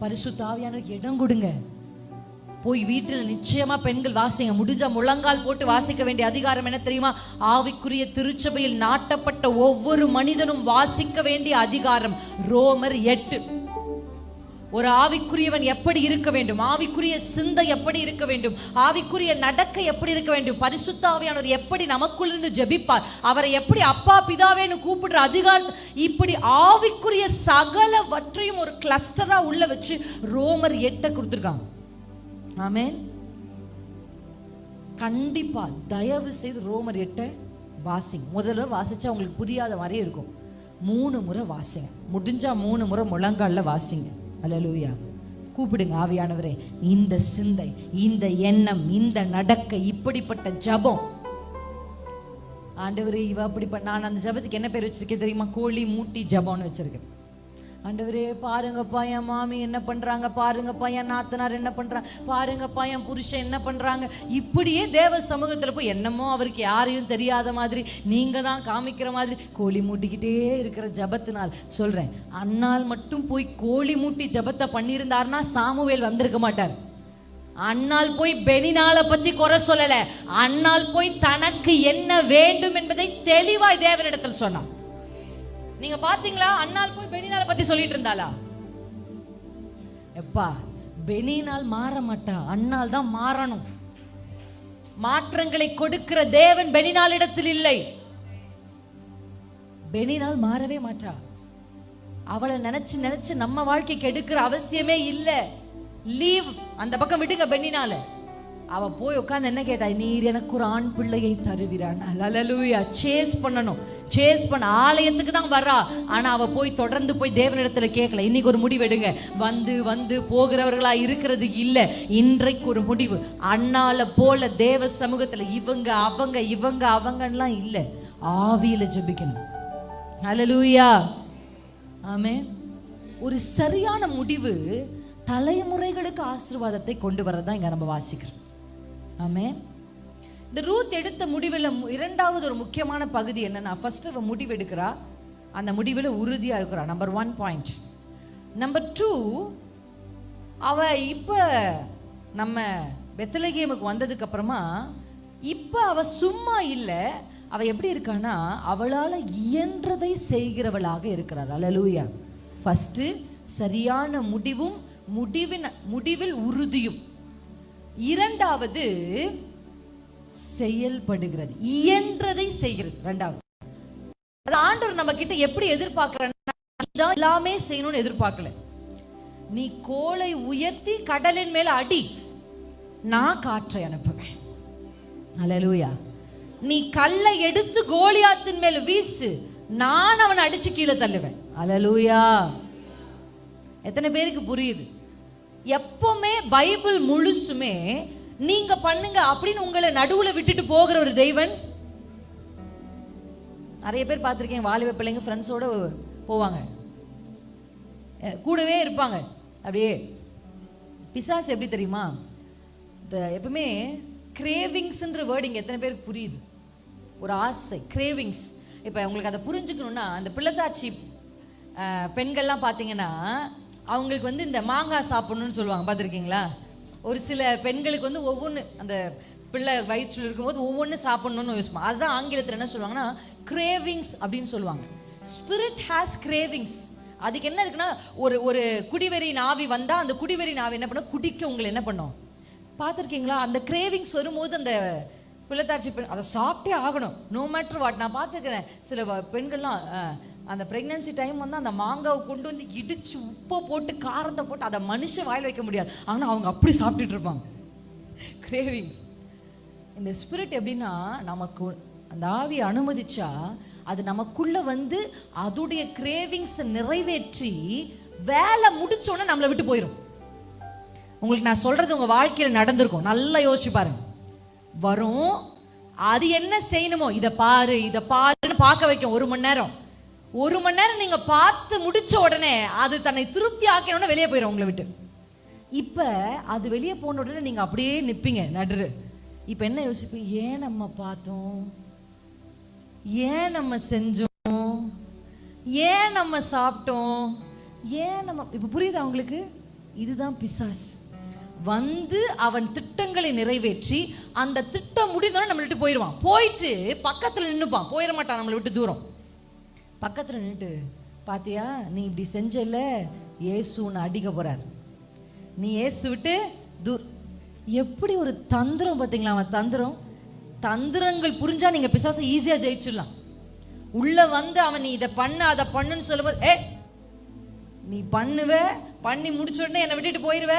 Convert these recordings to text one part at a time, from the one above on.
பரிசுத்தாவியான இடம் கொடுங்க. போய் வீட்டில் நிச்சயமா பெண்கள் வாசிங்க. முடிஞ்சா முழங்கால் போட்டு வாசிக்க வேண்டிய அதிகாரம் என்ன தெரியுமா? ஆவிக்குரிய திருச்சபையில் நாட்டப்பட்ட ஒவ்வொரு மனிதனும் வாசிக்க வேண்டிய அதிகாரம். ரோமர் எட்டு. ஒரு ஆவிக்குரியவன் எப்படி இருக்க வேண்டும்? ஆவிக்குரிய சிந்தை எப்படி இருக்க வேண்டும்? ஆவிக்குரிய நடக்க எப்படி இருக்க வேண்டும்? பரிசுத்த ஆவியானவர் எப்படி நமக்குள்ளிருந்து ஜெபிப்பார்? அவரை எப்படி அப்பா பிதாவேன்னு கூப்பிடுற அதிகாரம் இப்படி ஆவிக்குரிய சகலவற்றையும் ஒரு கிளஸ்டரா உள்ள வச்சு ரோமர் எட்ட கொடுத்துருக்காங்க. ஆமே கண்டிப்பா தயவு செய்து ரோமர் எட்டை வாசிங்க. முதல்ல வாசிச்சா உங்களுக்கு புரியாத மாதிரியே இருக்கும். மூணு முறை வாசிங்க. முடிஞ்சா மூணு முறை முழங்காலில் வாசிங்க. அலலூயா கூப்பிடுங்க ஆவியானவரே. இந்த சிந்தை இந்த எண்ணம் இந்த நடக்க இப்படிப்பட்ட ஜபம். ஆண்டவரே இவ அப்படி நான் அந்த ஜபத்துக்கு என்ன பேர் வச்சிருக்கேன் தெரியுமா? கோழி மூட்டி ஜபம்னு வச்சிருக்கேன். ஆண்டவரே பாருங்கப்பா என் மாமி என்ன பண்ணுறாங்க பாருங்கப்பா என் நாத்தனார் என்ன பண்ணுறாங்க பாருங்கப்பா என் புருஷன் என்ன பண்ணுறாங்க இப்படியே தேவ சமூகத்தில் போய் என்னமோ அவருக்கு யாரையும் தெரியாத மாதிரி நீங்கள் தான் காமிக்கிற மாதிரி கோழி மூட்டிக்கிட்டே இருக்கிற ஜபத்தினால் சொல்கிறேன் அன்னால் மட்டும் போய் கோழி மூட்டி ஜபத்தை பண்ணியிருந்தாருன்னா சாமுவேல் வந்திருக்க மாட்டார். அண்ணால் போய் பெனினால பத்தி குறை சொல்லல. அண்ணால் போய் தனக்கு என்ன வேண்டும் என்பதை தெளிவாய் தேவனிடத்தில் சொன்னான். நீங்க பாத்தீங்களா? அண்ணால் போய் பெனினால பத்தி சொல்லிட்டு இருந்தாளா? எப்பா பெனினால் மாற மாட்டா. அண்ணால் தான் மாறணும். மாற்றங்களை கொடுக்கிற தேவன் பெனினால் இடத்தில் இல்லை. பெனினால் மாறவே மாட்டா. அவளை நினைச்சு நினைச்சு நம்ம வாழ்க்கைக்கு எடுக்கிற அவசியமே இல்ல. லீவ் அந்த பக்கம் விடுங்க பெண்ணினால அவ போய் உட்கார்ந்து என்ன கேட்டா நீர் எனக்கு ஒரு ஆண் பிள்ளையை தருவிறான் அலலூயா சேஸ் பண்ணணும். சேஸ் பண்ண ஆலயத்துக்கு தான் வர்றா ஆனா அவ போய் தொடர்ந்து போய் தேவனிடத்துல கேட்கல இன்னைக்கு ஒரு முடிவு எடுங்க. வந்து வந்து போகிறவர்களா இருக்கிறது இல்ல. இன்றைக்கு ஒரு முடிவு. அண்ணால போல தேவ சமூகத்துல இவங்க அவங்க இவங்க அவங்கலாம் இல்ல. ஆவியில ஜெபிக்கணும். அலலூயா ஆமே ஒரு சரியான முடிவு தலைமுறைகளுக்கு ஆசீர்வாதத்தை கொண்டு வரதான் இங்க நம்ம வாசிக்கிறோம். ஆமே இந்த ரூத் எடுத்த முடிவில் மு- இரண்டாவது ஒரு முக்கியமான பகுதி என்னன்னா ஃபர்ஸ்ட் அவள் முடிவெடுக்கிறா. அந்த முடிவில் உறுதியாக இருக்கிறா. Number one point number two அவ இப்போ நம்ம வெத்தலகேமுக்கு வந்ததுக்கு அப்புறமா இப்போ அவள் சும்மா இல்லை. அவள் எப்படி இருக்கான்னா அவளால் இயன்றதை செய்கிறவளாக இருக்கிறார். அலலூயா ஃபஸ்ட்டு சரியான முடிவும் முடிவின் முடிவில் உறுதியும். இரண்டாவது செயல்படுகிறது. இயன்றதை செய்கிறது. ரெண்டாவது. அது ஆண்டவர் நம்ம கிட்ட எப்படி எதிர்பார்க்கிறன்னா எல்லாமே செய்யணும்னு எதிர்பார்க்கல. நீ கோலை உயர்த்தி கடலின் மேல அடி. நான் காற்றை அனுப்புவேன். அலலூயா நீ கல்லை எடுத்து கோலியாத்தின் மேல வீசு. நான் அவனை அடிச்சு கீழே தள்ளுவேன். அலலூயா எத்தனை பேருக்கு புரியுது? எப்பவுமே பைபிள் முழுசுமே நீங்க பண்ணுங்க அப்படின்னு உங்களை நடுவுல விட்டுட்டு போகிற ஒரு தெய்வன். நிறைய பேர் பார்த்துருக்கேன் வாலிப பிள்ளைங்க ஃப்ரெண்ட்ஸோட போவாங்க. கூடவே இருப்பாங்க. அப்படியே பிசாஸ் எப்படி தெரியுமா? இந்த எப்பவுமே கிரேவிங்ஸ்ன்ற வேர்டிங் எத்தனை பேருக்கு புரியுது? ஒரு ஆசை கிரேவிங்ஸ் இப்போ உங்களுக்கு அதை புரிஞ்சுக்கணும்னா அந்த பிள்ளைத்தாச்சி பெண்கள்லாம் பார்த்தீங்கன்னா அவங்களுக்கு வந்து இந்த மாங்காய் சாப்பிடணும்னு சொல்லுவாங்க. பார்த்துருக்கீங்களா? ஒரு சில பெண்களுக்கு வந்து ஒவ்வொன்று அந்த பிள்ளை வயிற்றுல இருக்கும்போது ஒவ்வொன்று சாப்பிடணும்னு யோசிப்போம். அதுதான் ஆங்கிலத்தில் என்ன சொல்லுவாங்கன்னா கிரேவிங்ஸ் அப்படின்னு சொல்லுவாங்க. ஸ்பிரிட் ஹேஸ் கிரேவிங்ஸ் அதுக்கு என்ன இருக்குன்னா ஒரு ஒரு குடிவெறி நாவி வந்தால் அந்த குடிவெறி நாவி என்ன பண்ணும்? குடிக்க உங்களை என்ன பண்ணும்? பார்த்துருக்கீங்களா? அந்த கிரேவிங்ஸ் வரும்போது அந்த பிள்ளைத்தாச்சி பெண் அதை சாப்பிட்டே ஆகணும். நோ மேட்ரு வாட் நான் பார்த்துருக்கிறேன். சில வ- பெண்கள்லாம் அந்த ப்ரெக்னன்சி டைம் வந்து அந்த மாங்காவை கொண்டு வந்து இடித்து உப்பை போட்டு காரத்தை போட்டு அதை மனுஷன் வாயில் வைக்க முடியாது. ஆனால் அவங்க அப்படி சாப்பிட்டுட்டு இருப்பாங்க. கிரேவிங்ஸ் இந்த ஸ்பிரிட் எப்படின்னா நமக்கு அந்த ஆவி அனுமதிச்சா அது நமக்குள்ள வந்து அதோடைய கிரேவிங்ஸை நிறைவேற்றி வேலை முடிச்சோன்னே நம்மளை விட்டு போயிடும் உங்களுக்கு நான் சொல்றது உங்க வாழ்க்கையில் நடந்திருக்கும். நல்லா யோசிச்சு பாருங்க. வரும். அது என்ன செய்யணுமோ இதை பாரு இதை பாருன்னு பார்க்க வைக்கும் ஒரு மணி நேரம். ஒரு மணி நேரம் நீங்க பார்த்து முடிச்ச உடனே அது தன்னை திருப்தி ஆக்கணும்னு வெளியே போயிடும் உங்களை விட்டு. இப்ப அது வெளியே போன உடனே நீங்க அப்படியே நிப்பீங்க நடுரு இப்ப என்ன யோசிப்பீங்க? ஏன் நம்ம பார்த்தோம்? ஏன் நம்ம செஞ்சோம்? ஏன் நம்ம சாப்பிட்டோம்? ஏன் நம்ம இப்ப புரியுதா உங்களுக்கு? இதுதான் பிசாஸ் வந்து அவன் திட்டங்களை நிறைவேற்றி அந்த திட்டம் முடிந்தோடனே நம்மளை விட்டு போயிடுவான் போயிட்டு பக்கத்துல நின்னுப்பான். போயிட மாட்டான் நம்மளை விட்டு தூரம். பக்கத்தில் நின்றுட்டு பாத்தியா நீ இப்படி செஞ்சல இயேசு உன்னை அடிக்க போறார். நீ ஏசு விட்டு தூர் எப்படி ஒரு தந்திரம் பார்த்தீங்களா அவன் தந்திரம்? தந்திரங்கள் புரிஞ்சா நீங்க பிசாசை ஈஸியா ஜெயிச்சிடலாம். உள்ள வந்து அவன் நீ இதை பண்ணு அதை பண்ணுன்னு சொல்லும்போது ஏ நீ பண்ணுவ பண்ணி முடிச்ச உடனே என்னை விட்டுட்டு போயிருவ.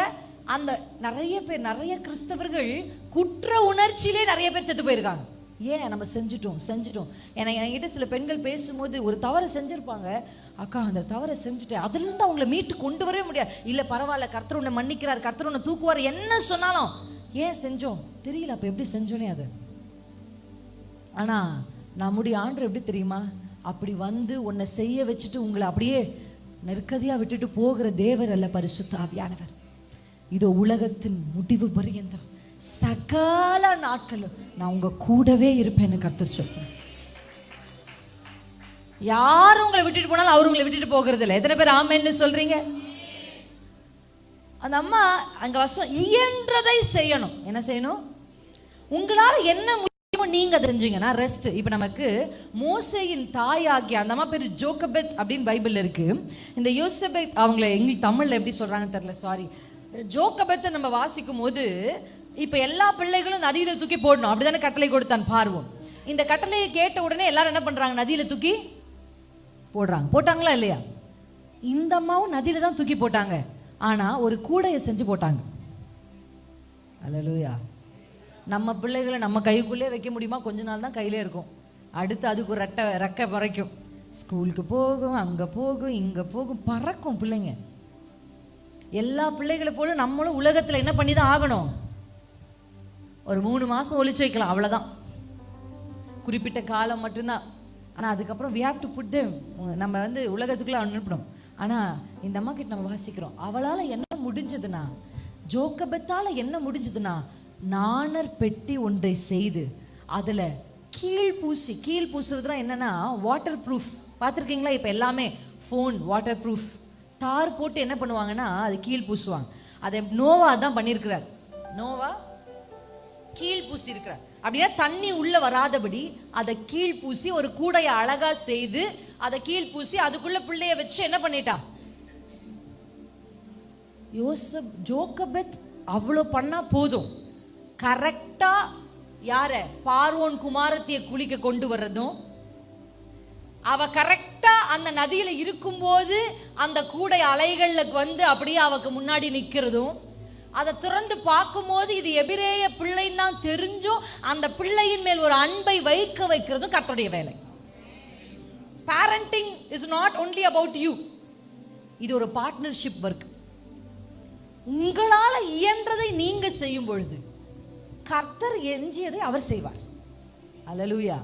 அந்த நிறைய பேர் நிறைய கிறிஸ்தவர்கள் குற்ற உணர்ச்சியிலே நிறைய பேர் செத்து போயிருக்காங்க. ஏன் நம்ம செஞ்சுட்டோம் செஞ்சுட்டோம்? ஏன்னா என்கிட்ட சில பெண்கள் பேசும்போது ஒரு தவறை செஞ்சுருப்பாங்க. அக்கா அந்த தவறை செஞ்சுட்டேன். அதுலேருந்து அவங்கள மீட்டு கொண்டு வரவே முடியாது. இல்லை பரவாயில்ல கர்த்தர் ஒன்று மன்னிக்கிறார் கர்த்தர் ஒன்று தூக்குவார் என்ன சொன்னாலும். ஏன் செஞ்சோம்? தெரியல அப்போ எப்படி செஞ்சோனே அது? ஆனால் நம்முடைய ஆண்டு எப்படி தெரியுமா? அப்படி வந்து உன்னை செய்ய வச்சுட்டு உங்களை அப்படியே நெருக்கதியாக விட்டுட்டு போகிற தேவர் அல்ல பரிசுத்த ஆவியானவர். இதோ உலகத்தின் முடிவு பரியந்தம். சகல நாட்களும் நான் உங்க கூடவே இருப்பேன்னு கர்த்தர் சொல்றேன் யாரும் உங்களை விட்டுட்டு போனாலும் அவர் உங்களை விட்டுட்டு போகிறது இல்லை. எத்தனை பேர் ஆமேன்னு சொல்றீங்க? அந்த அம்மா அங்க வசம் இயன்றதை செய்யணும். என்ன செய்யணும்? உங்களால என்ன முடியுமோ நீங்க தெரிஞ்சீங்கன்னா ரெஸ்ட் இப்போ நமக்கு மோசையின் தாயாகிய அந்த அம்மா பேர் ஜோக்கபெத் அப்படின்னு பைபிள் இருக்கு. இந்த யோசபெத் அவங்கள எங்களுக்கு தமிழ்ல எப்படி சொல்றாங்கன்னு தெரியல சாரி ஜோகபெத்தை நம்ம வாசிக்கும் போது இப்போ எல்லா பிள்ளைகளும் நதியில தூக்கி போடணும். அப்படிதானே கட்டளை கொடுத்தான் பார்வோம் இந்த கட்டளையை கேட்ட உடனே எல்லாரும் என்ன பண்ணுறாங்க நதியில தூக்கி போடுறாங்க. போட்டாங்களா இல்லையா? இந்த அம்மாவும் நதியில தான் தூக்கி போட்டாங்க. ஆனால் ஒரு கூடையை செஞ்சு போட்டாங்க. அலலூயா நம்ம பிள்ளைகளை நம்ம கைக்குள்ளே வைக்க முடியுமா? கொஞ்ச நாள் தான் கையிலே இருக்கும். அடுத்து அதுக்கு ஒரு ரெட்டை ரெக்கை பறைக்கும். ஸ்கூலுக்கு போகும் அங்கே போகும் இங்கே போகும் பறக்கும் பிள்ளைங்க. எல்லா பிள்ளைகளை போல நம்மளும் உலகத்தில் என்ன பண்ணி தான் ஆகணும்? ஒரு மூணு மாசம் ஒழிச்சு வைக்கலாம் அவ்வளவுதான். குறிப்பிட்ட காலம் மட்டும்தான். ஆனா அதுக்கப்புறம் we have to put them நம்ம வந்து உலகத்துக்குள்ள அனுப்பணும். ஆனா இந்த அம்மா கிட்ட நம்ம வாசிக்கிறோம். அவளால என்ன முடிஞ்சதுன்னா ஜோக்கபத்தால என்ன முடிஞ்சதுன்னா நாணர் பெட்டி ஒன்றை செய்து அதுல கீழ் பூசி கீழ் பூசுறதுனா என்னன்னா வாட்டர் ப்ரூஃப் பார்த்துருக்கீங்களா? இப்போ எல்லாமே ஃபோன் வாட்டர் ப்ரூஃப் தார் போட்டு என்ன பண்ணுவாங்கன்னா அது கீழ் பூசுவாங்க. அதை நோவா தான் பண்ணியிருக்கிறார். நோவா? கீழ் பூசி இருக்கிறார் அப்படின்னா தண்ணி உள்ள வராதபடி அதை கீழ் பூசி ஒரு கூடைய அழகா செய்து அதை கீழ் பூசி அதுக்குள்ள பிள்ளைய வச்சு என்ன பண்ணிட்டா? யோசப் ஜோக்கபெத் அவ்வளோ பண்ணா போதும். கரெக்டா யார? பார்வோன் குமாரத்திய குளிக்க கொண்டு வர்றதும். அவ கரெக்டா அந்த நதியில இருக்கும்போது அந்த கூடை அலைகள்ல வந்து அப்படியே அவக்கு முன்னாடி நிக்கிறதும். அதை திறந்து பார்க்கும்போது இது எபிரேய பிள்ளைன்னு தான் தெரிஞ்சும் அந்த பிள்ளையின் மேல் ஒரு அன்பை வைக்க வைக்கிறதும் கர்த்தருடைய வேலை. Parenting is not only about you இது ஒரு பார்ட்னர்ஷிப் ஒர்க் உங்களால் இயன்றதை நீங்கள் செய்யும் பொழுது கர்த்தர் எஞ்சியதை அவர் செய்வார். அலலூயா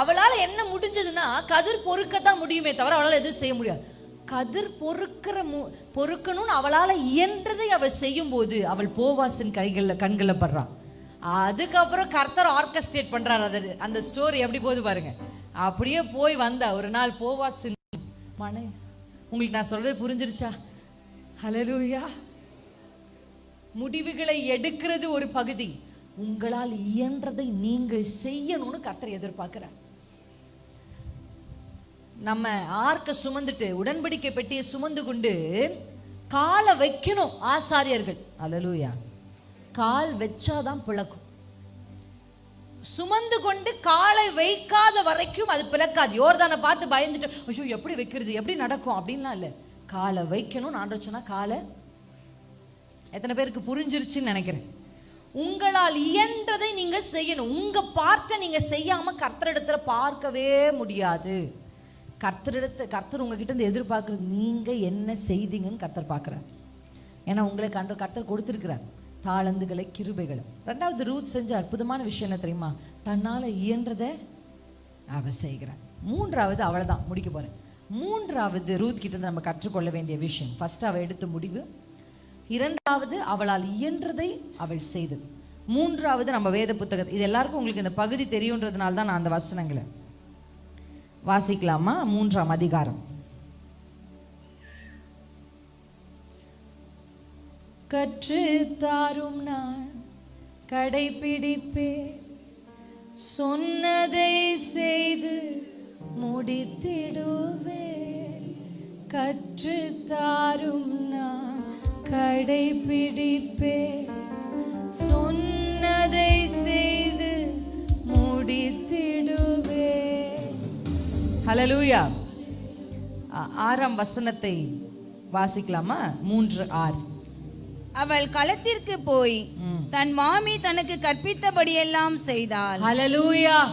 அவளால் என்ன முடிஞ்சதுன்னா கதிர் பொறுக்கத்தான் முடியுமே தவிர அவளால் எதுவும் செய்ய முடியாது. கதிர் பொறுக்கிற மு- பொறுக்கணும்னு அவளால் இயன்றதை அவள் செய்யும் போது அவள் போவாசின் கைகளில் கண்களில் படுறான் அதுக்கப்புறம் கர்த்தர் ஆர்கஸ்ட்ரேட் பண்ணுறாரு அது அந்த ஸ்டோரி எப்படி போகுது பாருங்க. அப்படியே போய் வந்தா ஒரு நாள் போவாசின் மனை உங்களுக்கு நான் சொல்றது புரிஞ்சிருச்சா? ஹலலூயா முடிவுகளை எடுக்கிறது ஒரு பகுதி. உங்களால் இயன்றதை நீங்கள் செய்யணும்னு கர்த்தர் எதிர்பார்க்கிறார். நம்ம ஆர்க்க சுமந்துட்டு உடன்படிக்கை பெட்டியை சுமந்து கொண்டு காலை வைக்கணும் ஆசாரியர்கள். அல்லேலூயா கால் வச்சாதான் பிளக்கும். சுமந்து கொண்டு காலை வைக்காத வரைக்கும் அது பிளக்காது. யோர்தானை பார்த்து பயந்துட்டு ஐயோ எப்படி வைக்கிறது? எப்படி நடக்கும்? அப்படின்லாம் இல்லை. காலை வைக்கணும் நான் சொன்னா காலை எத்தனை பேருக்கு புரிஞ்சிருச்சுன்னு நினைக்கிறேன். உங்களால் இயன்றதை நீங்க செய்யணும். உங்க பார்ட்டை நீங்க செய்யாம கர்த்தரிடத்துல பார்க்கவே முடியாது. கர்த்தரிடத்த கர்த்தர் உங்ககிட்ட இருந்து எதிர்பார்க்குறது நீங்கள் என்ன செய்தீங்கன்னு கர்த்தர் பார்க்குறார். ஏன்னா உங்களுக்கு அன்று கர்த்தர் கொடுத்துருக்கிறார். தாளந்துகளை கிருபைகளை. ரெண்டாவது ரூத் செஞ்ச அற்புதமான விஷயம் என்ன தெரியுமா? தன்னால் இயன்றதை அவ செய்கிறார். மூன்றாவது அவளை தான் முடிக்க போகிறேன் மூன்றாவது ரூத் கிட்டேருந்து நம்ம கற்றுக்கொள்ள வேண்டிய விஷயம். ஃபர்ஸ்ட் அவள் எடுத்த முடிவு. இரண்டாவது அவளால் இயன்றதை அவள் செய்தது. மூன்றாவது நம்ம வேத புத்தகத்தை இது எல்லாருக்கும் உங்களுக்கு இந்த பகுதி தெரியுன்றதுனால தான் நான் அந்த வசனங்களை வாசிக்கலாமா? மூன்றாம் அதிகாரம். கற்று தாரும் நான் கடைபிடிப்பே சொன்னதை செய்து முடித்திடுவே கற்று தாரும் நான் கடைபிடிப்பே சொன்னதை செய்து முடித்திடுவே ஆ- ஆறாம் வசனத்தை வாசிக்கலாமா? மூன்று ஆறு. அவள் களத்திற்கு போய் தன் மாமி தனக்கு கற்பித்தபடியெல்லாம் செய்தாள். ஹalleluya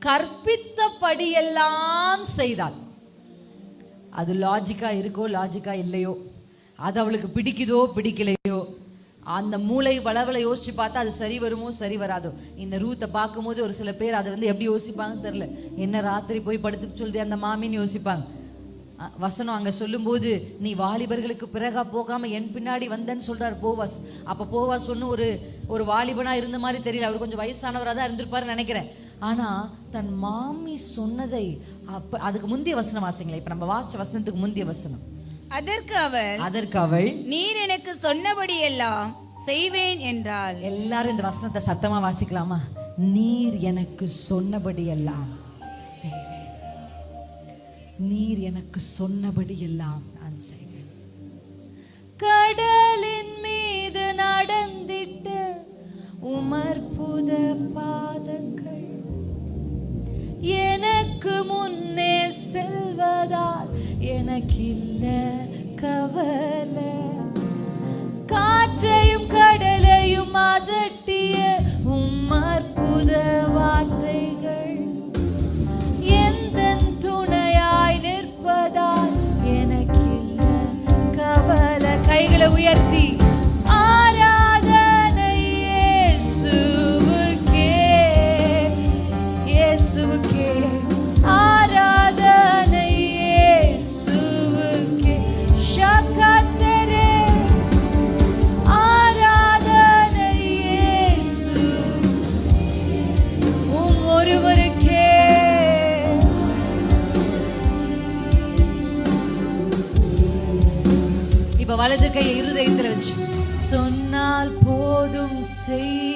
கற்பித்தபடியெல்லாம் செய்தாள். அது லாஜிக்கா இருக்கோ லாஜிக்கா இல்லையோ? அது அவளுக்கு பிடிக்குதோ பிடிக்கலையோ? அந்த மூளை வளவலை யோசிச்சு பார்த்தா அது சரி வருமோ சரி வராதோ? இந்த ரூத்தை பார்க்கும்போது ஒரு சில பேர் அதை வந்து எப்படி யோசிப்பாங்கன்னு தெரில என்ன ராத்திரி போய் படுத்துக்க சொல்லுது அந்த மாமின்னு யோசிப்பாங்க. வசனம் அங்கே சொல்லும்போது நீ வாலிபர்களுக்கு பிறகா போகாமல் என் பின்னாடி வந்தேன்னு சொல்கிறார் போவாஸ். அப்போ போவாஸ் ஒன்று ஒரு ஒரு வாலிபனாக இருந்த மாதிரி தெரியல. அவர் கொஞ்சம் வயசானவராக தான் இருந்திருப்பாருன்னு நினைக்கிறேன். ஆனால் தன் மாமி சொன்னதை அப்போ அதுக்கு முந்தைய வசனம் வாசிங்களேன். இப்போ நம்ம வாசிச்ச வசனத்துக்கு முந்தைய வசனம். அதற்கு அவள் அதற்கு அவள் நீர் எனக்கு சொன்னபடியெல்லாம் செய்வேன் என்றாள். எல்லாரும் இந்த வசனத்தை சத்தமா வாசிக்கலாமா? நீர் எனக்கு சொன்னபடி எல்லாம் செய்வேன். நீர் எனக்கு சொன்னபடி எல்லாம் நான் செய்வேன். கடலின் மீது நடந்திட்ட உமர்புத பாதங்கள் எனக்கு முன்னே செல்வதால் எனக்கில்ல. கவலை காற்றையும் கையை இருதயத்துல வச்சு சொன்னால் போதும் செய்.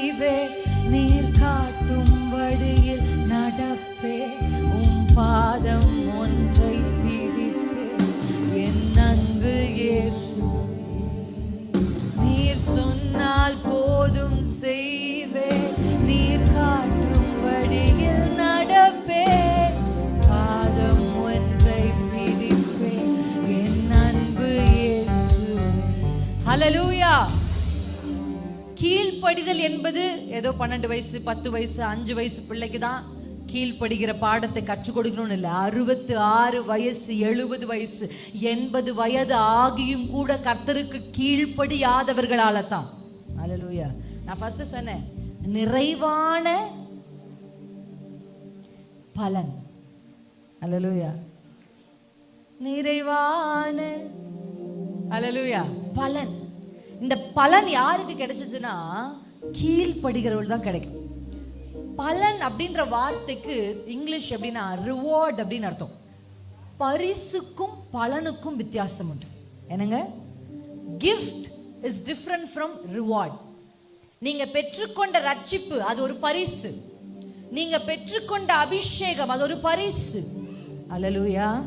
கீழ்ப்படிதல் என்பது ஏதோ பன்னெண்டு வயசு பத்து வயசு அஞ்சு வயசு பிள்ளைக்கு தான் கீழ்ப்படுகிற பாடத்தை கற்றுக் கொடுக்கணும்னு இல்லை. அறுபத்து ஆறு வயசு எழுபது வயசு எண்பது வயது ஆகியும் கூட கர்த்தருக்கு கீழ்ப்படியாதவர்களால தான் அலலூயா நான் ஃபர்ஸ்ட் சொன்னேன் நிறைவான பலன். அலலூயா நிறைவான அலலூயா பலன். இந்த பலன் யாருக்கு கிடைச்சதுன்னா கீழ்ப்படுகிறவர்கள் தான் கிடைக்கும். பலன் அப்படின்ற வார்த்தைக்கு இங்கிலீஷ் எப்படின்னா ரிவார்ட் அப்படின்னு அர்த்தம். பரிசுக்கும் பலனுக்கும் வித்தியாசம் உண்டு. என்னங்க? Gift is different from reward நீங்க பெற்றுக்கொண்ட ரட்சிப்பு அது ஒரு பரிசு. நீங்க பெற்றுக்கொண்ட அபிஷேகம் அது ஒரு பரிசு. அல்லேலூயா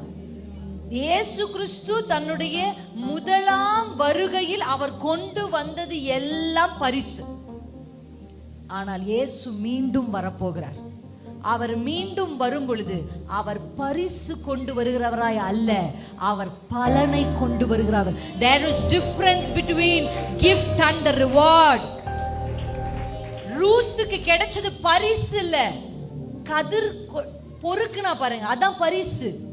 இயேசு கிறிஸ்து தன்னுடைய முதலாம் வருகையில் அவர் கொண்டு வந்தது எல்லாம் பரிசு. ஆனால் இயேசு மீண்டும் வரப்போகிறார். அவர் மீண்டும் வரும் பொழுது அவர் பரிசு கொண்டு வருகிறவராய் அல்ல அவர் பலனை கொண்டு வருகிறார். There is difference between gift and the reward ரூத்துக்கு கிடைச்சது பரிசு இல்ல. கதிர் கொ- பொறுக்குனா பாருங்க அதான் பரிசு.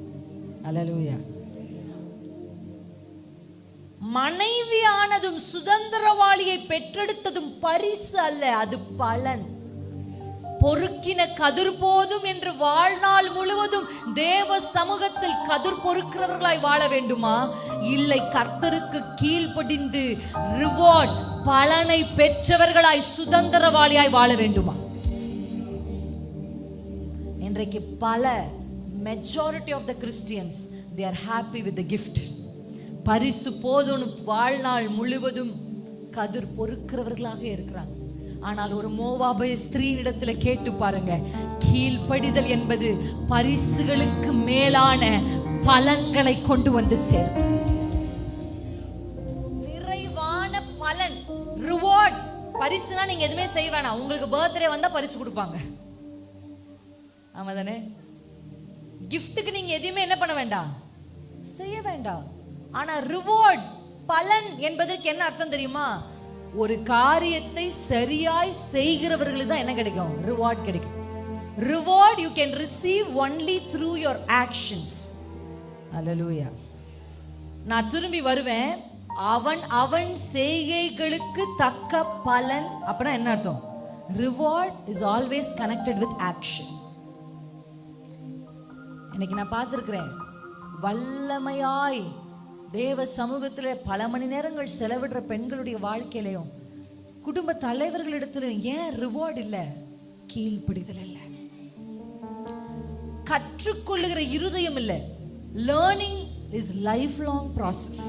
அலலூயா மனைவியானதும் சுதந்திரவாளியை பெற்றெடுத்ததும் பரிசு அல்ல அது பலன். பொறுக்கின கதிர் போதும் என்று வாழ்நாள் முழுவதும் தேவ சமூகத்தில் கதிர் பொறுக்கிறவர்களாய் வாழ வேண்டுமா? இல்லை கர்த்தருக்கு கீழ்ப்படிந்து ரிவார்ட் பலனை பெற்றவர்களாய் சுதந்திரவாளியாய் வாழ வேண்டுமா? இன்றைக்கு பல majority of the Christians they are happy with the gift பரிசு போதும்னு வாழ்நாள் முழுவதும் கதிர் பொறுக்கிறவர்களாக இருக்கிறாங்க. ஆனால் ஒரு மோவாபய ஸ்திரீனிடத்துல கேட்டு பாருங்க. கீழ்ப்படிதல் என்பது பரிசுகளுக்கு மேலான பலன்களை கொண்டு வந்து சேரும். நிறைவான பலன் ரிவார்ட் பரிசுனா நீங்க எதுவுமே செய்ய உங்களுக்கு பர்த்டே வந்தா பரிசு கொடுப்பாங்க. ஆமா தானே கிஃப்ட்டுக்கு நீங்க எதையுமே என்ன பண்ண வேண்டாம்? செய்ய வேண்டாம். ஆனா ரிவார்ட் பலன் என்பதற்கு என்ன அர்த்தம் தெரியுமா? ஒரு காரியத்தை சரியாய் செய்கிறவர்களுக்கு தான் என்ன கிடைக்கும்? ரிவார்ட் கிடைக்கும். Reward you can receive only through your actions அலலூயா நான் திரும்பி வருவேன். அவன் அவன் செய்கைகளுக்கு தக்க பலன் அப்படின்னா என்ன அர்த்தம்? Reward is always connected with action இன்னைக்கு நான் பார்த்துருக்குறேன். வல்லமையாய் தேவ சமூகத்தில் பல மணி நேரங்கள் செலவிடுற பெண்களுடைய வாழ்க்கையிலையும் குடும்ப தலைவர்களிடத்திலும் ஏன் ரிவார்டு இல்லை? கீழ்ப்பிடிதல் இல்லை. கற்றுக்கொள்ளுகிற இருதயம் இல்லை. Learning is life long process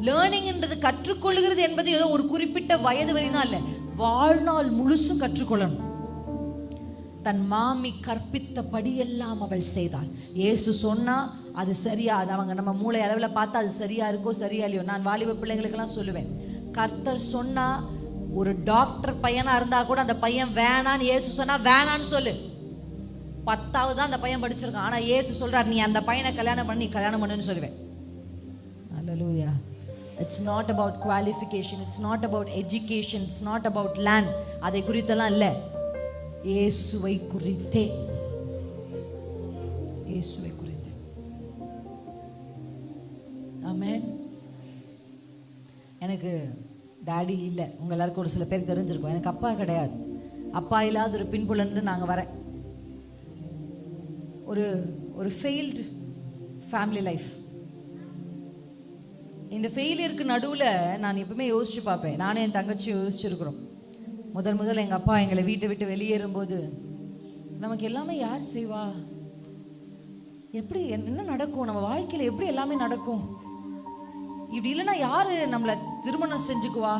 லேர்னிங்ன்றது கற்றுக்கொள்ளுகிறது என்பது ஏதோ ஒரு குறிப்பிட்ட வயது வரைனா இல்லை. வாழ்நாள் முழுசும் கற்றுக்கொள்ளணும். தன் மாமி கற்பித்தபடியெல்லாம் அவள் செய்தாள். இயேசு சொன்னா அது சரியா? அது அவங்க நம்ம மூளை அளவில் பார்த்தா அது சரியா இருக்கோ சரியா இல்லையோ? நான் வாலிப பிள்ளைங்களுக்கெல்லாம் சொல்லுவேன். கர்த்தர் சொன்னா ஒரு டாக்டர் பையனா இருந்தா கூட அந்த பையன் வேணான்னு இயேசு சொன்னா வேணான்னு சொல்லு. பத்தாவது தான் அந்த பையன் படிச்சிருக்கான். ஆனா ஏசு சொல்றார் நீ அந்த பையனை கல்யாணம் பண்ணி நீ கல்யாணம் பண்ணுன்னு சொல்லுவேன். Hallelujah. It's not about qualification it's not about education it's not about land அதை குறித்தெல்லாம் இல்லை. இயேசுவை குறித்தே இயேசுவை குறித்தே ஆமென். எனக்கு டாடி இல்லை. உங்கள் எல்லாருக்கும் ஒரு சில பேர் தெரிஞ்சிருக்கும். எனக்கு அப்பா கிடையாது. அப்பா இல்லாத ஒரு பின்புலந்து நாங்கள் வரேன். ஒரு ஒரு ஃபெயில்டு ஃபேமிலி லைஃப் இந்த ஃபெயிலியருக்கு நடுவில் நான் எப்பவுமே யோசிச்சு பார்ப்பேன். நானே என் தங்கச்சியும் யோசிச்சிருக்கிறோம். முதல் எங்கள் அப்பா எங்களை வீட்டை விட்டு வெளியேறும்போது நமக்கு எல்லாமே யார் செய்வா? எப்படி என்ன நடக்கும்? நம்ம வாழ்க்கையில் எப்படி எல்லாமே நடக்கும்? இப்படி இல்லைன்னா யார் நம்மளை திருமணம் செஞ்சுக்குவா?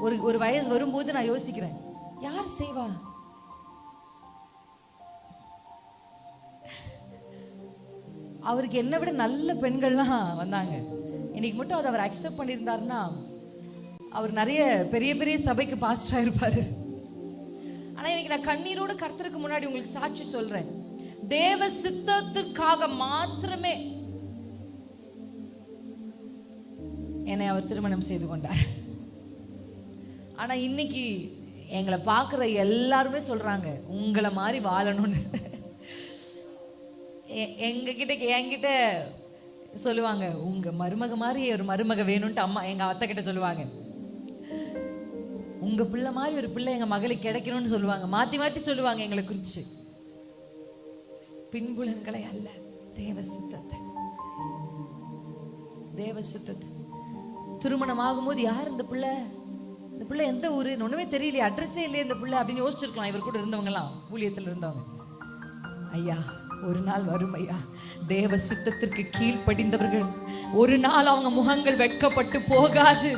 ஒரு ஒரு வயசு வரும்போது நான் யோசிக்கிறேன் யார் செய்வா? அவருக்கு என்னை விட நல்ல பெண்கள்லாம் வந்தாங்க. இன்னைக்கு மட்டும் அதை அவர் அக்செப்ட் பண்ணியிருந்தாருன்னா அவர் நிறைய பெரிய பெரிய சபைக்கு பாஸ்டராக இருப்பார் ஆனால் இன்னைக்கு நான் கண்ணீரோடு கர்த்தருக்கு முன்னாடி உங்களுக்கு சாட்சி சொல்றேன். தேவ சித்தத்திற்காக மாத்திரமே என்னை அவர் திருமணம் செய்து கொண்டார். ஆனா இன்னைக்கு எங்களை பார்க்குற எல்லாருமே சொல்றாங்க உங்களை மாதிரி வாழணும்னு. எ- எங்க கிட்ட என்கிட்ட சொல்லுவாங்க உங்க மருமக மாதிரி ஒரு மருமக வேணும்ட்டு அம்மா எங்க அத்தை கிட்ட சொல்லுவாங்க. உங்க பிள்ளை மாதிரி ஒரு பிள்ளை எங்க மகளுக்கு கிடைக்கணும்னு சொல்லுவாங்க. மாத்தி மாத்தி சொல்லுவாங்க எங்களை குறிச்சு. பின்புலன்களை அல்ல தேவ சித்தத்தை. தேவ சித்தத்தை. திருமணம் ஆகும்போது யார் இந்த பிள்ளை? இந்த பிள்ளை எந்த ஊரு? ஒண்ணுமே தெரியலையே அட்ரஸே இல்லையே இந்த பிள்ளை அப்படின்னு யோசிச்சிருக்கலாம். இவர் கூட இருந்தவங்கலாம் ஊழியத்தில் இருந்தவங்க. ஐயா ஒரு நாள் வறுமையா தேவ சித்தத்திற்கு கீழ்ப்படிந்தவர்கள் ஒரு நாள் அவங்க முகங்கள் வெட்கப்பட்டு போகாது.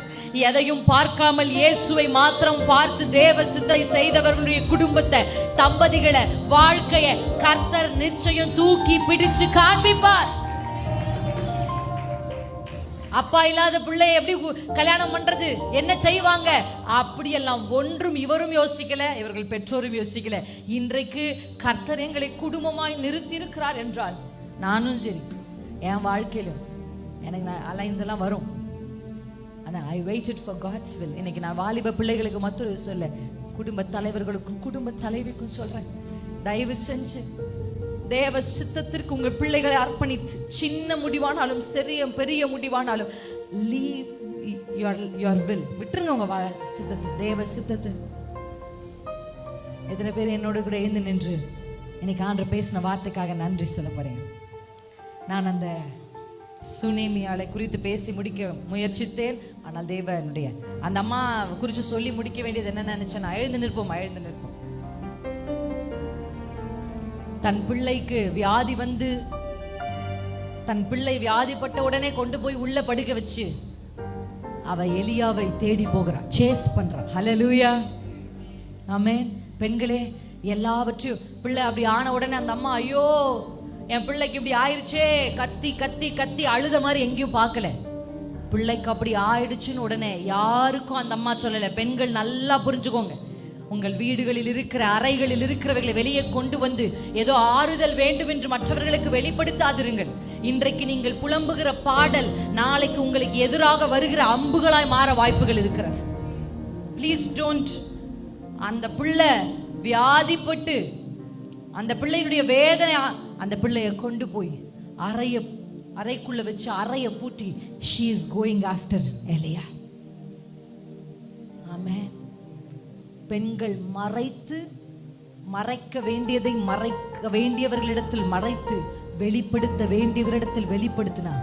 எதையும் பார்க்காமல் இயேசுவை மாத்திரம் பார்த்து தேவ சித்தை செய்தவர்களுடைய குடும்பத்தை தம்பதிகளை வாழ்க்கைய கர்த்தர் நிச்சயம் தூக்கி பிடிச்சு காண்பிப்பார். அப்பா இல்லாத பிள்ளை எப்படி கல்யாணம் பண்றது? என்ன செய்வாங்க? அப்படியெல்லாம் ஒன்றும் இவரும் யோசிக்கல இவர்கள் பெற்றோரும் யோசிக்கல. இன்றைக்கு கர்த்தர் எங்களை குடும்பமாய் நிறுத்தி இருக்கிறார் என்றால் நானும் சரி என் வாழ்க்கையிலும் எனக்கு நான் அலைன்ஸ் எல்லாம் வரும். ஆனா I waited for God's will இன்னைக்கு நான் வாலிப பிள்ளைகளுக்கு மட்டும் சொல்ல குடும்ப தலைவர்களுக்கும் குடும்ப தலைவிக்கும் சொல்றேன். தயவு செஞ்சு தேவ சித்தத்திற்கு உங்கள் பிள்ளைகளை அர்ப்பணித்து சின்ன முடிவானாலும் சிறிய பெரிய முடிவானாலும் லீவ் யுவர் யுவர் வில் விட்டுருங்க உங்க வா சித்தத்தை தேவ சித்தத்தை எத்தனை பேர் என்னோட கூட எழுந்து நின்று இன்னைக்கு ஆண்டு பேசின வார்த்தைக்காக நன்றி சொல்ல போறேன். நான் அந்த சுனேமியாலை குறித்து பேசி முடிக்க முயற்சித்தேன். ஆனால் தேவனுடைய அந்த அம்மா குறித்து சொல்லி முடிக்க வேண்டியது என்ன நினைச்சேன். நான் எழுந்து நிற்போம் எழுந்து நிற்போம். தன் பிள்ளைக்கு வியாதி வந்து தன் பிள்ளை வியாதிப்பட்ட உடனே கொண்டு போய் உள்ள படுக்க வச்சு அவ எலியாவை தேடி போகிறா சேஸ் பண்றான் ஹலலூயா ஆமே பெண்களே எல்லாவற்றையும் பிள்ளை அப்படி ஆன உடனே அந்த அம்மா ஐயோ என் பிள்ளைக்கு இப்படி ஆயிடுச்சே கத்தி கத்தி கத்தி அழுத மாதிரி எங்கேயும் பார்க்கல. பிள்ளைக்கு அப்படி ஆயிடுச்சுன்னு உடனே யாருக்கும் அந்த அம்மா சொல்லலை. பெண்கள் நல்லா புரிஞ்சுக்கோங்க. உங்கள் வீடுகளில் இருக்கிற அறைகளில் இருக்கிறவர்களை வெளியே கொண்டு வந்து ஏதோ ஆறுதல் வேண்டும் என்று மற்றவர்களுக்கு வெளிப்படுத்தாதிருங்கள். இன்றைக்கு நீங்கள் புலம்புகிற பாடல் நாளைக்கு உங்களுக்கு எதிராக வருகிற அம்புகளாய் மாற வாய்ப்புகள் இருக்கிறது. ப்ளீஸ் டோன்ட் அந்த பிள்ளை வியாதிப்பட்டு அந்த பிள்ளையினுடைய வேதனை அந்த பிள்ளைய கொண்டு போய் அறைய அறைக்குள்ள வச்சு அறைய பூட்டி ஷீ இஸ் கோயிங் ஆஃப்டர் எலியா ஆமே பெண்கள் மறைத்து மறைக்க வேண்டியதை மறைக்க வேண்டியவர்களிடத்தில் மறைத்து வெளிப்படுத்த வேண்டியவரிடத்தில் வெளிப்படுத்தினான்.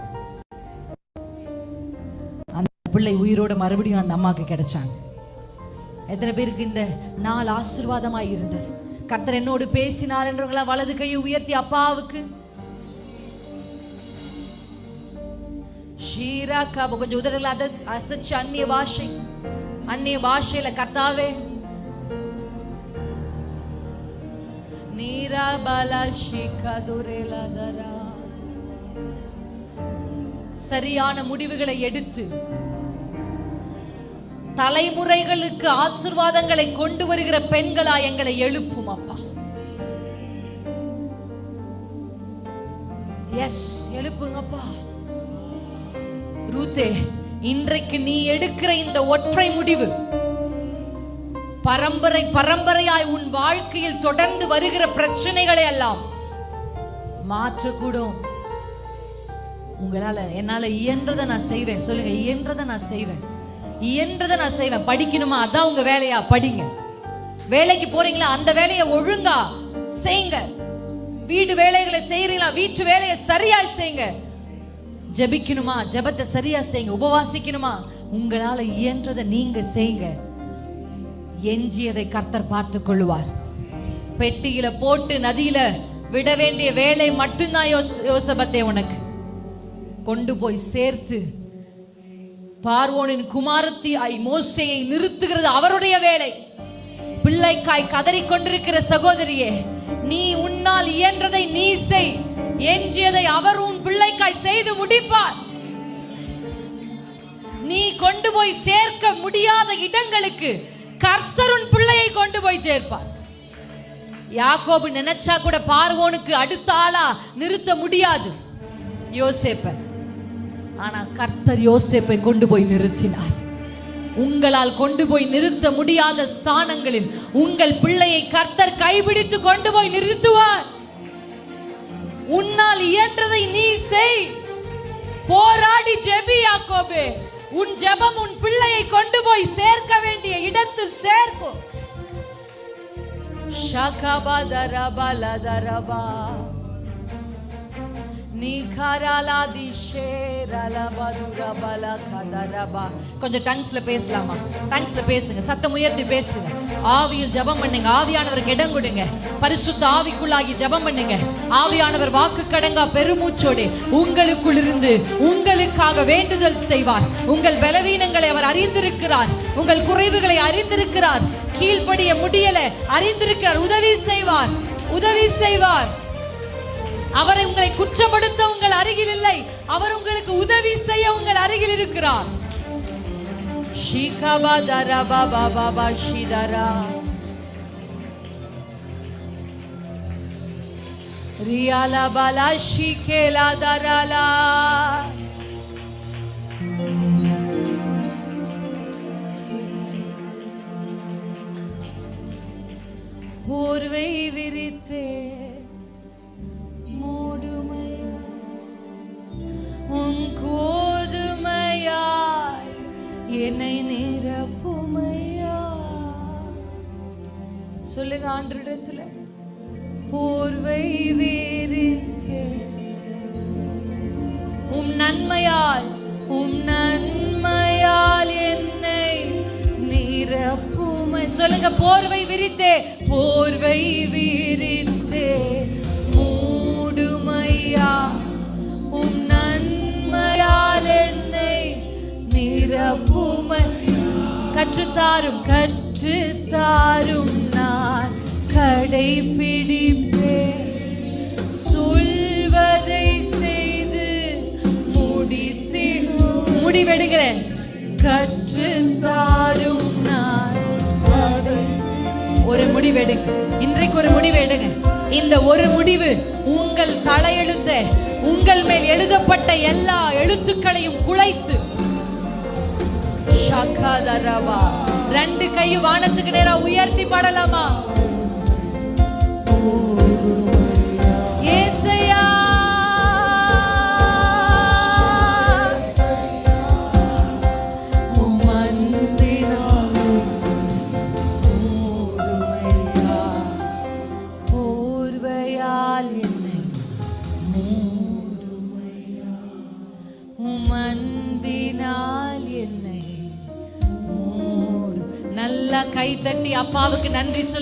அந்த பிள்ளை உயிரோட மறுபடியும் அந்த அம்மாவுக்கு கிடைச்சாங்க எத்தனை பேருக்கு இந்த நாள் ஆசீர்வாதமாய் இருந்தது. கர்த்தர் என்னோடு பேசினார் என்றவங்களா வலது கையை உயர்த்தி அப்பாவுக்கு. ஷீரா காப கொஞ்சம் உதறல அசைச்சு அந்நிய பாஷை அந்நிய பாஷையில கர்த்தாவே சரியான முடிவுகளை எடுத்து தலைமுறைகளுக்கு ஆசிர்வாதங்களை கொண்டு வருகிற பெண்களா எங்களை எழுப்பும் அப்பா. எஸ் எழுப்புங்கப்பா ரூத்தே இன்றைக்கு நீ எடுக்கிற இந்த ஒற்றை முடிவு பரம்பரை பரம்பரையாய் உன் வாழ்க்கையில் தொடர்ந்து வருகிற பிரச்சனைகளை எல்லாம் மாற்றக்கூடும். உங்களால என்னால இயன்றதை நான் செய்வேன். சொல்லுங்க இயன்றதை நான் செய்வேன். இயன்றதை நான் செய்வேன். படிக்கணுமா? அதான் உங்க வேலையா? படிங்க. வேலைக்கு போறீங்களா? அந்த வேலையை ஒழுங்கா செய்யுங்க. வீடு வேலைகளை செய்யறீங்களா வீட்டு வேலையை சரியா செய்யுங்க. ஜெபிக்கணுமா? ஜெபத்தை சரியா செய்யுங்க. உபவாசிக்கணுமா? உங்களால இயன்றதை நீங்க செய்யுங்க. எஞ்சியதை கர்த்தர் பார்த்து கொள்ளுவார் பெட்டியில போட்டு நதியில விட வேண்டிய வேலை மட்டும்தான் யோஸ்- யோசபத்தே உனக்கு. கொண்டு போய் சேர்த்து பார்வோனின் குமாரத்தி ஐ மோசையை நிறுத்துகிறது அவருடைய வேலை. பிள்ளைக்காய் கதறிக் கொண்டிருக்கிற சகோதரியே நீ உன்னால் இயன்றதை நீ செய். எஞ்சியதை அவர் உன் பிள்ளைக்காய் செய்து முடிப்பார். நீ கொண்டு போய் சேர்க்க முடியாத இடங்களுக்கு கர்த்தருன் பிள்ளையை கொண்டு போய் சேர்ப்பார். யாக்கோபு நினைச்சா கூட பார்வோனுக்கு அடுத்த ஆளா நிறுத்த முடியாது. யோசேப்பை. ஆனா கர்த்தர் யோசேப்பை கொண்டு போய் நிறுத்தினார். உங்களால் கொண்டு போய் நிறுத்த முடியாத ஸ்தானங்களில் உங்கள் பிள்ளையை கர்த்தர் கைபிடித்து கொண்டு போய் நிறுத்துவார். உன்னால் இயன்றதை நீ செய். போராடி ஜெபி யாக்கோபே. உன் ஜெபம் உன் பிள்ளையை கொண்டு போய் சேர்க்க வேண்டிய இடத்தில் சேர்க்கும். ஷகபதரபலதரபா கொஞ்சம் டங்ஸ்ல பேசலாமா? டங்ஸ்ல பேசுங்க சத்தம் உயர்த்தி பேசுங்க. ஆவியில் ஜெபம் பண்ணுங்க ஆவியானவருக்கு இடம் கொடுங்க. பரிசுத்த ஆவிக்குள்ளாகி ஜெபம் பண்ணுங்க. ஆவியானவர் வாக்கு கடங்கா பெருமூச்சோடு உங்களுக்குள் இருந்து உங்களுக்காக வேண்டுதல் செய்வார். உங்கள் பலவீனங்களை அவர் அறிந்திருக்கிறார். உங்கள் குறைவுகளை அறிந்திருக்கிறார். கீழ்ப்படிய முடியல அறிந்திருக்கிறார். உதவி செய்வார். உதவி செய்வார். அவரை உங்களை குற்றப்படுத்த உங்கள் அருகில் இல்லை அவர் உங்களுக்கு உதவி செய்ய உங்கள் அருகில் இருக்கிறார் ஷிகபதரபபபப ஷிதரா. ஷிகேலா ஷிகேலதரலா. போர்வை விரித்தே உன் கோதுமையாய் என்னை நிரப்புமையா? சொல்லுங்க ஆண்டரிடத்துல. போர்வை விரித்தே. உம் நன்மையால் உம் நன்மையால் என்னை நிரப்புமை. சொல்லுங்க போர்வை விரித்தே. போர்வை விரித்தே. உமை கற்றுத்தாரும் கற்றுத்தாரும் நான் கடைபிடிப்பேன் சொல்வதை செய்து முடித்தேன் முடிவெடுக்கிறேன் கற்றுத்தாரும் நான் ஒரு முடிவெடுங்க இன்றைக்கு ஒரு முடிவு எடுங்க இந்த ஒரு முடிவு உங்கள் தலையெழுத்த உங்கள் மேல் எழுதப்பட்ட எல்லா எழுத்துக்களையும் குலைத்து ரெண்டு கையும் வானத்துக்கு நேரா உயர்த்தி பாடலாமா? ஏசையா! கை தட்டி அப்பாவுக்கு நன்றி சொல்லு